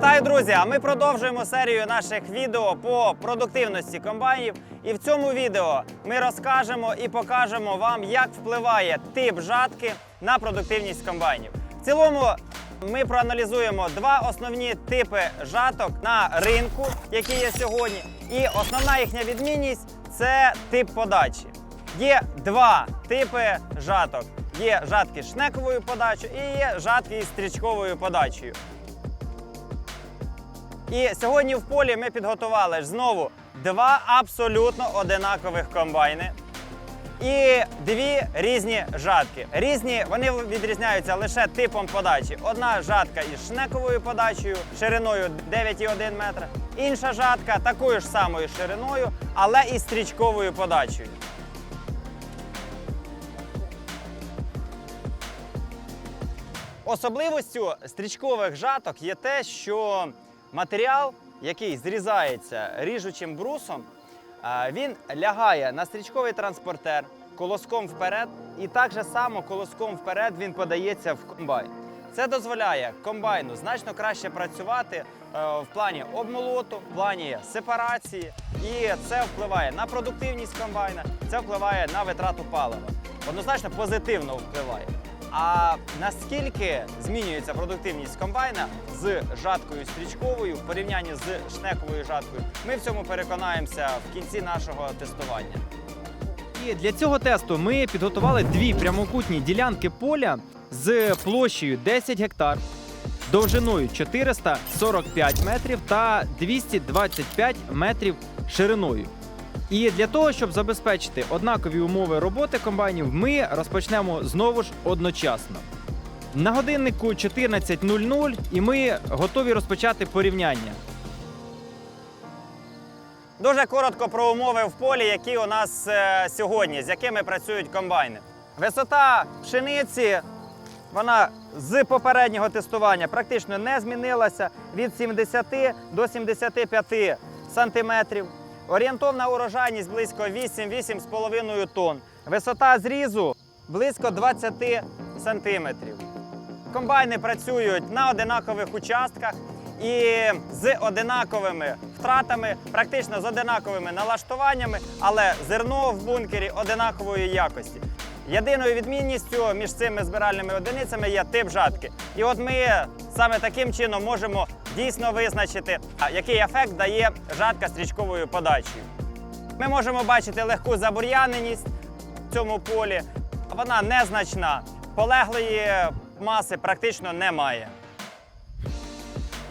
Друзі, а ми продовжуємо серію наших відео по продуктивності комбайнів. І в цьому відео ми розкажемо і покажемо вам, як впливає тип жатки на продуктивність комбайнів. В цілому ми проаналізуємо два основні типи жаток на ринку, які є сьогодні. І основна їхня відмінність це тип подачі. Є два типи жаток: є жатки з шнековою подачею і є жатки із стрічковою подачею. І сьогодні в полі ми підготували знову два абсолютно одинакових комбайни і дві різні жатки. Різні вони відрізняються лише типом подачі. Одна жатка із шнековою подачею шириною 9,1 метра, інша жатка такою ж самою шириною, але із стрічковою подачею. Особливостю стрічкових жаток є те, що матеріал, який зрізається ріжучим брусом, він лягає на стрічковий транспортер колоском вперед, і так же само колоском вперед він подається в комбайн. Це дозволяє комбайну значно краще працювати е, в плані обмолоту, в плані сепарації, і це впливає на продуктивність комбайна, це впливає на витрату палива. Однозначно позитивно впливає. А наскільки змінюється продуктивність комбайна з жаткою стрічковою в порівнянні з шнековою жаткою, ми в цьому переконаємося в кінці нашого тестування. І для цього тесту ми підготували дві прямокутні ділянки поля з площею 10 гектар, довжиною 445 метрів та 225 метрів шириною. І для того, щоб забезпечити однакові умови роботи комбайнів, ми розпочнемо знову ж одночасно. На годиннику 14.00 і ми готові розпочати порівняння. Дуже коротко про умови в полі, які у нас е, сьогодні, з якими працюють комбайни. Висота пшениці вона з попереднього тестування практично не змінилася від 70 до 75 сантиметрів. Орієнтовна урожайність близько 8-8,5 тонн. Висота зрізу близько 20 сантиметрів. Комбайни працюють на одинакових участках і з одинаковими втратами, практично з одинаковими налаштуваннями, але зерно в бункері одинакової якості. Єдиною відмінністю між цими збиральними одиницями є тип жатки. І от ми саме таким чином можемо дійсно визначити, який ефект дає жатка стрічковою подачею. Ми можемо бачити легку забур'яненість в цьому полі. Вона незначна, полеглої маси практично немає.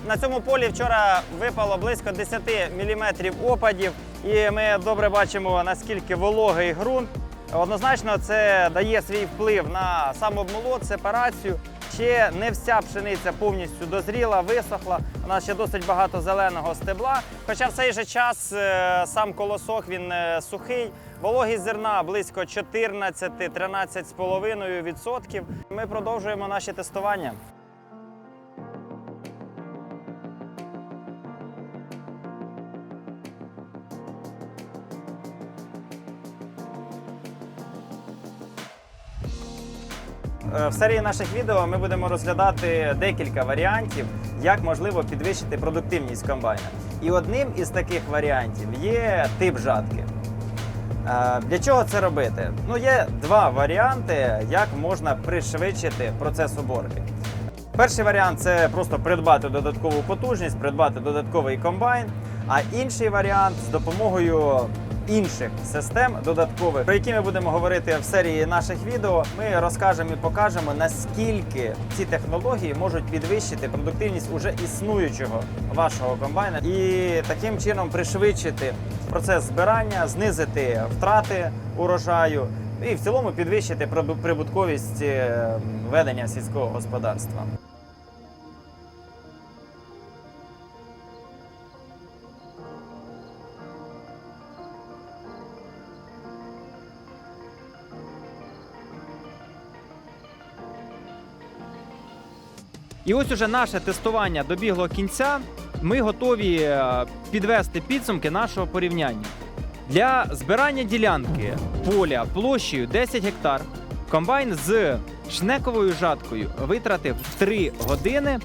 На цьому полі вчора випало близько 10 мм опадів, і ми добре бачимо, наскільки вологий ґрунт. Однозначно, це дає свій вплив на самообмолот, сепарацію. Ще не вся пшениця повністю дозріла, висохла. У нас ще досить багато зеленого стебла. Хоча в цей же час е, сам колосок він е, сухий. Вологість зерна близько 14-13,5%. Ми продовжуємо наші тестування. В серії наших відео ми будемо розглядати декілька варіантів, як можливо підвищити продуктивність комбайна. І одним із таких варіантів є тип жатки. Е, Для чого це робити? Ну, є два варіанти, як можна пришвидшити процес уборки. Перший варіант це просто придбати додаткову потужність, придбати додатковий комбайн. А інший варіант з допомогою інших систем додаткових, про які ми будемо говорити в серії наших відео. Ми розкажемо і покажемо, наскільки ці технології можуть підвищити продуктивність уже існуючого вашого комбайна і таким чином пришвидшити процес збирання, знизити втрати урожаю і в цілому підвищити прибу- прибутковість е, ведення сільського господарства. І ось уже наше тестування добігло кінця. Ми готові е, підвести підсумки нашого порівняння. Для збирання ділянки поля площею 10 гектар комбайн з шнековою жаткою витратив 3 години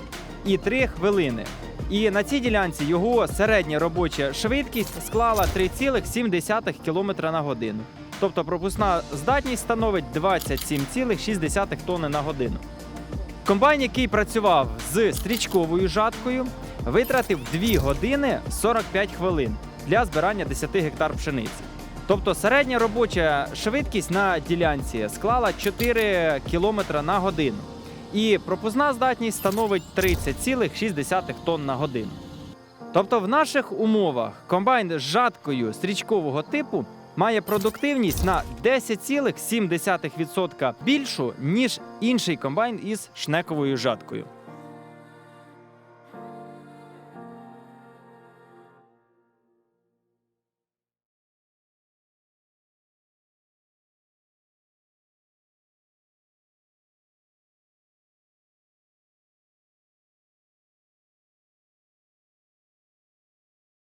і 3 хвилини. І на цій ділянці його середня робоча швидкість склала 3,7 км на годину. Тобто пропускна здатність становить 27,6 тонни на годину. Комбайн, який працював з стрічковою жаткою, витратив 2 години 45 хвилин для збирання 10 гектар пшениці. Тобто середня робоча швидкість на ділянці склала 4 км на годину. І пропускна здатність становить 30,6 тонн на годину. Тобто в наших умовах комбайн з жаткою стрічкового типу має продуктивність на 10,7% більшу, ніж інший комбайн із шнековою жаткою.